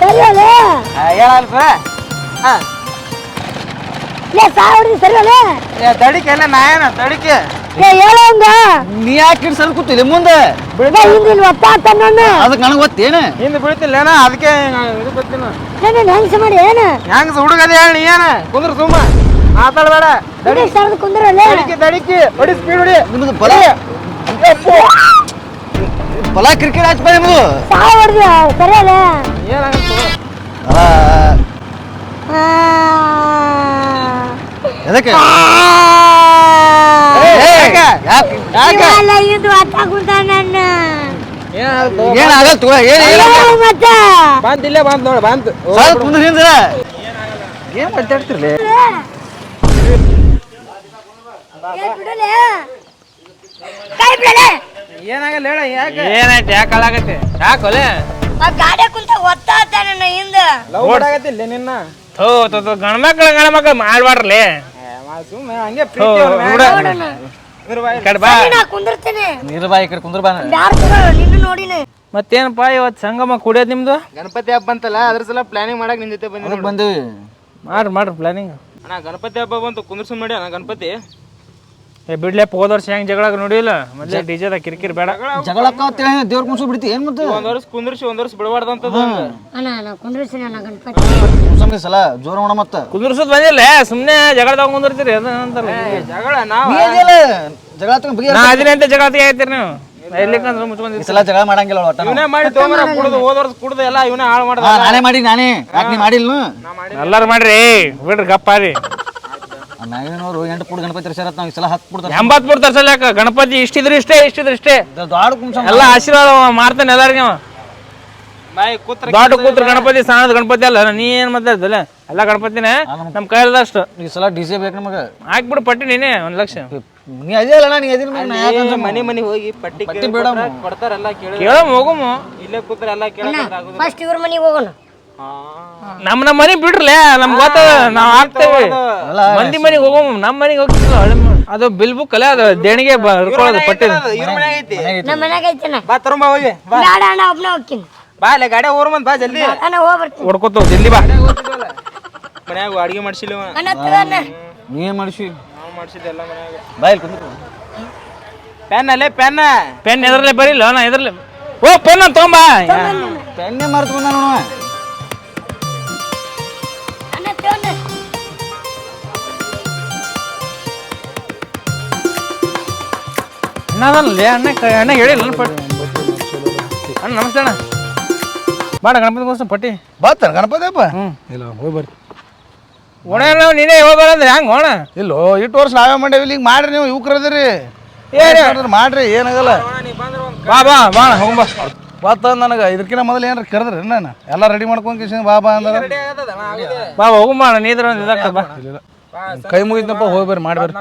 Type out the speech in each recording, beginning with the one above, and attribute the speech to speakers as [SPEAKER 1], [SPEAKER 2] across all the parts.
[SPEAKER 1] ಸರಿ ಅಲ್ಲೇ
[SPEAKER 2] ಹೇಳಲ್ಪ ಹಾ
[SPEAKER 1] ಲೇ ಸಾಯ್ ಹೊಡ್ದಿ ಸರಿ ಅಲ್ಲೇ
[SPEAKER 2] ತಡಿಕೆ ಎಲ್ಲ ನಾಯನ ತಡಿಕೆ
[SPEAKER 1] ಏ ಹೇಳಂಗ
[SPEAKER 3] ನೀ ಯಾಕೆ ಇಡ್ ಸರ್ ಕೂತಿಲ್ಲ ಮುಂದೆ
[SPEAKER 1] ಲೇ ಹಿಂದಿನ ಒತ್ತಾತ ನನ್ನ
[SPEAKER 3] ಅದಕ್ಕೆ ನನಗೆ ಗೊತ್ತೇನು
[SPEAKER 2] ಹಿಂದೆ ಬೀಳ್ತಿಲ್ಲೇನ ಅದಕ್ಕೆ ಇದು ಗೊತ್ತಿನ
[SPEAKER 1] ನೀನು ಹೆಂಗ್ಸ ಮಾಡಿ ಏನು
[SPEAKER 2] ಹೆಂಗ್ ಹುಡುಗದ ಹೇಳಿ ನೀ ಏನ ಕುಂದ್ರ ಸುಮ್ಮ ಮಾತಾಡಬೇಡ
[SPEAKER 1] ಹುಡುಗಿ ಸರದು ಕುಂದ್ರಲ್ಲೇ
[SPEAKER 2] ತಡಿಕೆ ತಡಿಕೆ ಹೊಡಿ ಸ್ಪೀಡ್ ಹೊಡಿ
[SPEAKER 3] ನಿಮ್ದು ಬಲ ಬಲ ಕ್ರಿಕೆಟ್ ಹಚ್ಬ ನಿಮ್ದು
[SPEAKER 1] ಸಾಯ್ ಹೊಡ್ದಿ ಸರಿ ಅಲ್ಲೇ
[SPEAKER 2] ಏನಾಗಂತ
[SPEAKER 3] ಆ, ಎದಕ್ಕೆ?
[SPEAKER 2] ಏ, ಯಾಕೆ?
[SPEAKER 3] ಯಾಕೆ? ಯಾಕೆ?
[SPEAKER 1] ಇವೆಲ್ಲ ಇದು ಒತ್ತ ನನ್ನ?
[SPEAKER 3] ಏನಾಗಲ್ಲ ತಗೋ ಏನು
[SPEAKER 1] ಅಯ್ಯೋ, ಮತ್ತೆ?
[SPEAKER 2] ಬಂತ ಇಲ್ಲೇ ಬಂತ ನೋಡಿ ಬಂತು
[SPEAKER 3] ಸ್ವಲ್ಪ ಕುಂದ್ರ ಹಿಂದ ಏನ್ ಮಾತಾಡ್ತಿರ್ಲಿ?
[SPEAKER 1] ಬಿಡಲೇ? ಕೈ ಬಿಡಲೇ?
[SPEAKER 2] ಏನಾಗಲ್ಲ ಹೇಳ ಯಾಕೆ?
[SPEAKER 4] ಏನಾಯ್ತು ಯಾಕೆ ಹಾಳಾಗತ್ತೆ ಯಾಕೊಲೆ
[SPEAKER 1] ಆ ಗಾಡಿ ಕುಂತ ಒತ್ತಾತ ನನ್ನ ಹಿಂದೆ.
[SPEAKER 2] ಲವ್ ಮಾಡಾಕತ್ತಿಲ್ಲ ನಿನ್ನ?
[SPEAKER 4] ಥೋ ಥೋ ಥೋ ಗಂಡ್ಮಕ್ಳು ಗಂಡ್ಮಕ್ಳು ಮಾಡ್ಬಾರ್ಲಿ
[SPEAKER 2] ಸುಮ್ಮನೆ ಹಂಗೆ ಪ್ರೀತಿ
[SPEAKER 4] ಬಿಡ ಕಡ್ ಬಾ.
[SPEAKER 1] ನಾ ಕುಂದಿರ್ತೀನಿ.
[SPEAKER 3] ನೀರು ಬಾ ಈ ಕಡೆ ಕುಂದ್ರ ಬಾ
[SPEAKER 1] ಯಾರು ತಗೊಳ್ಳೋ ನಿನ್ನ ನೋಡಿನಿ.
[SPEAKER 4] ಮತ್ತೇನಪ್ಪ ಇವತ್ತು ಸಂಗಮ ಕುಡಿಯೋದು ನಿಮ್ದು?
[SPEAKER 2] ಗಣಪತಿ ಹಬ್ಬ ಅಂತಲ್ಲ ಅದ್ರ ಸಲ ಪ್ಲಾನಿಂಗ್ ಮಾಡಕ್ ನಿನ್ ಜೊತೆ ಬಂದಿನಿ
[SPEAKER 3] ಅದಕ್ಕೆ ಬಂದೇವಿ.
[SPEAKER 4] ಮಾಡ್ರಿ ಮಾಡ್ರಿ ಪ್ಲಾನಿಂಗ್
[SPEAKER 2] ಅಣ್ಣ ಗಣಪತಿ ಹಬ್ಬ ಬಂತು ಕುಂದ್ರಸು ಮಾಡಿ ಅಣ್ಣ ಗಣಪತಿ.
[SPEAKER 4] ಏ ಬಿಡ್ಲೆಪ್ಪ ಹೋದ ವರ್ಷ ಹೆಂಗ್ ಜಗಳ ನೋಡಿಲ್ಲ? ಮೊದ್ಲೇ ಡಿಜೆದ ಕಿರಿಕಿರಿ ಬೇಡ.
[SPEAKER 3] ಜಗಳಕ್ಕ ದೇವ್ರ ಕುಂಸು ಬಿಡ್ತಿ ಏನ್ ಮತ್ತೆ?
[SPEAKER 2] ಒಂದ್ ವರ್ಷ ಕುಂದ್ರಿಸಿ ಒಂದ್ ವರ್ಷ ಬಿಡಬಾರ್ದು
[SPEAKER 1] ಅಂತ ಗಣಪತಿ.
[SPEAKER 3] ಸಲ ಜೋರ ಮಾಡ ಮತ್ತ.
[SPEAKER 4] ಕುಂದ್ರಸೋದ್ ಬಂದಿಲ್ಲ ಸುಮ್ನೆ ಜಗಳದಾಗ ಕುಂದಿರ್ತೀರಿ ಅದ
[SPEAKER 2] ಜಗಳ ನಾವ್?
[SPEAKER 3] ಜಗಳ ತಗೊಂಡ್
[SPEAKER 4] ನಾ ಅಂತ ಜಗಳ ತೆಗಿತೀರಿ ನೀವು. ಎಲ್ಲಿಕಂದ್ರೆ
[SPEAKER 3] ಸಲ ಜಗಳ ಮಾಡಂಗಿಲ್ಲ ಒಟ್ಟ.
[SPEAKER 2] ಇವನೇ ಮಾಡಿ ತೋಮರ ಕುಡ್ದು ಹೋದ ವರ್ಷ ಕುಡ್ದು ಎಲ್ಲ ಇವನೇ ಹಾಳು ಮಾಡ್ದ.
[SPEAKER 3] ನಾನೇ ಮಾಡಿ ನಾನೇ. ಯಾಕೆ ನೀ ಮಾಡಿಲ್ಲ.
[SPEAKER 4] ಎಲ್ಲಾರು ಮಾಡ್ರಿ ಬಿಡ್ರಿ ಗಪ್ಪ ರೀ
[SPEAKER 3] ನಾವೇನೋರು ಎಂಟು ಪುಡ್ ಗಣಪತಿ ತರ್ಸ್ಯಾರ ನಾವು ಈ ಸಲ ಹತ್ತು ಪುಡ್
[SPEAKER 4] ಎಂಬತ್ ಸಲ ಯಾಕ? ಗಣಪತಿ ಇಷ್ಟಿದ್ರು ಇಷ್ಟೇ ಇಷ್ಟಿದ್ರು ಇಷ್ಟೇ.
[SPEAKER 3] ದೊಡ್ಡ ಕುಂಸ
[SPEAKER 4] ಎಲ್ಲ ಆಶೀರ್ವಾದ ಮಾಡ್ತಾನೆ ಎಲ್ಲಾರಿಗೆ ಅವ. ದೊಡ್ಡ ಕೂತ್ರ ಗಣಪತಿ ಸಣ್ಣದ ಗಣಪತಿ ಅಲ್ಲ ನೀ ಏನ್ ಮಾತಾಡ್ತಲ್ಲ ಎಲ್ಲ ಗಣಪತಿನೇ ನಮ್ ಕೈಲದಷ್ಟು
[SPEAKER 3] ಈ ಸಲ ಡಿ ಜೆ ಬೇಕು ನಮಗ.
[SPEAKER 4] ಹಾಕ್ಬಿಡು ಪಟ್ಟಿ ನೀನೇ ಒಂದ್ ಲಕ್ಷ.
[SPEAKER 3] ನೀ ಅದೇ ಅಲ್ಲ ನೀ ಅದಿನ
[SPEAKER 2] ಮನೆ ಮನೆ ಹೋಗಿ ಪಟ್ಟಿ
[SPEAKER 3] ಪಟ್ಟಿ ಬೇಡ
[SPEAKER 2] ಕೊಡ್ತಾರಲ್ಲ ಕೇಳಿ
[SPEAKER 4] ಕೇಳ ಹೋಗಮ್ಮ
[SPEAKER 2] ಇಲ್ಲೇ ಕೂತ್ರ ಎಲ್ಲ ಕೇಳ
[SPEAKER 1] ಫಸ್ಟ್ ಇವ್ರ ಮನೆಗೆ ಹೋಗೋಣ.
[SPEAKER 4] ನಮ್ ನಮ್ ಮನೆಗೆ ಬಿಡ್ರಲೆ ನಮ್ ಗೊತ್ತ ನಾವ್ ಹಾಕ್ತೇವೆ. ಮಂದಿ ಮನೆಗೆ ಹೋಗೋ ನಮ್ ಮನೆಗೆ ಹೋಗ್ತಿಲ್ಲ ಹಳೆ ಅದು ಬಿಲ್ ಬುಕ್ ಅಲ್ಲ ಅದು ದೇಣಿಗೆ ಬರ್ಕೊಳ್ಳೋದು ಪಟ್ಟಿ
[SPEAKER 2] ಇವ್ರ ಮನ್ಯಾಗ ಐತಿ.
[SPEAKER 1] ನಮ್ಮ ಮನ್ಯಾಗ ಐತಣ್ಣ
[SPEAKER 2] ಬಾ ತರುಂಬ ಹೋಗಿ. ಬಾ.
[SPEAKER 1] ಬೇಡ ಅಣ್ಣ ಒಬ್ನೇ ಹೋಗ್ತೀನಿ.
[SPEAKER 2] ಬಾ ಅಲ್ಲೇ ಗಾಡಿ ಹೋರ್ ಬಂದ್ ಬಾ ಜಲ್ದಿ.
[SPEAKER 1] ಅಣ್ಣ
[SPEAKER 4] ಜಲ್ದಿ ಬಾ.
[SPEAKER 2] ಮನ್ಯಾಗ ಅಡಿಗೆ ಮಾಡ್ಸಿಲ್ಲ ಇವ.
[SPEAKER 1] ಅಣ್ಣ.
[SPEAKER 3] ಮಾಡಿಸಿ?
[SPEAKER 2] ನಾವ್ ಮಾಡ್ಸಿದ್ದೆ ಎಲ್ಲ ಮನ್ಯಾಗ.
[SPEAKER 3] ಬಾಯಲ್ಲಿ ಕುಂದ್ರು
[SPEAKER 2] ಪೆನ್ ಅಲ್ಲೇ ಪೆನ್
[SPEAKER 4] ಪೆನ್ ಎದ್ರಲ್ಲೇ ಬರಿಲ್ಲ ನಾ ಎದ್ರಲ್ಲೇ. ಓ ಪೆನ್ ಅಂತ ತೊಗೊಂಬಾ
[SPEAKER 3] ಪೆನ್ನೇ ಮರ್ತು ಬಂದ ನೋಡುವ
[SPEAKER 1] ಅಣ್ಣ ತಗೋಣ್ಣ
[SPEAKER 4] ಅಣ್ಣ ಕ- ಅಣ್ಣ ಹೇಳಿಲ್ಲ ನನ್ನ ಪಟ್ಟಿ. ಅಣ್ಣ ನಮಸ್ತೆ ಅಣ್ಣ. ಬಾಡ ಗಣಪತಿಗೋಸ್ಕರ ಪಟ್ಟಿ.
[SPEAKER 5] ಬರ್ತಾನೆ ಗಣಪತಿ ಅಪ್ಪ
[SPEAKER 4] ಹ್ಮ್.
[SPEAKER 5] ಇಲ್ಲ ಹೋಗಿ ಬರ್ರಿ.
[SPEAKER 4] ಒಣ ನಾವು ನೀನೇ ಹೋಗ್ಬಾರ ಅಂದ್ರೆ ಹೋಣ
[SPEAKER 5] ಇಲ್ಲೋ ಇಟ್ಟು ವರ್ಷ ನಾವೇ ಮಾಡೇವಿ ಈಗ ಮಾಡ್ರಿ ನೀವು ಯುವಕರದಿರಿ ಮಾಡ್ರಿ ಏನಾಗಲ್ಲ.
[SPEAKER 4] ಬಾ ಬಾ ಬಾ ಹೋಗ್ಬಾ
[SPEAKER 5] ಬತ್ತ ನನಗೆ ಇದಕ್ಕಿಂತ ಮೊದಲು ಏನಾರ ಕರೆದ್ರಿ ನಾನು? ಎಲ್ಲ ರೆಡಿ ಮಾಡ್ಕೊಂಡು ಕಿಶನ್ ಬಾ ಬಾ ಅಂದ್ರೆ
[SPEAKER 4] ಬಾ ಹೋಗು ಮಾಡ ನೀದ್ರ ಬಾ.
[SPEAKER 5] ಕೈ ಮುಗಿದಪ್ಪ ಹೋಗಿ ಬರ್ರಿ ಮಾಡಿ ಬರ್ರಿ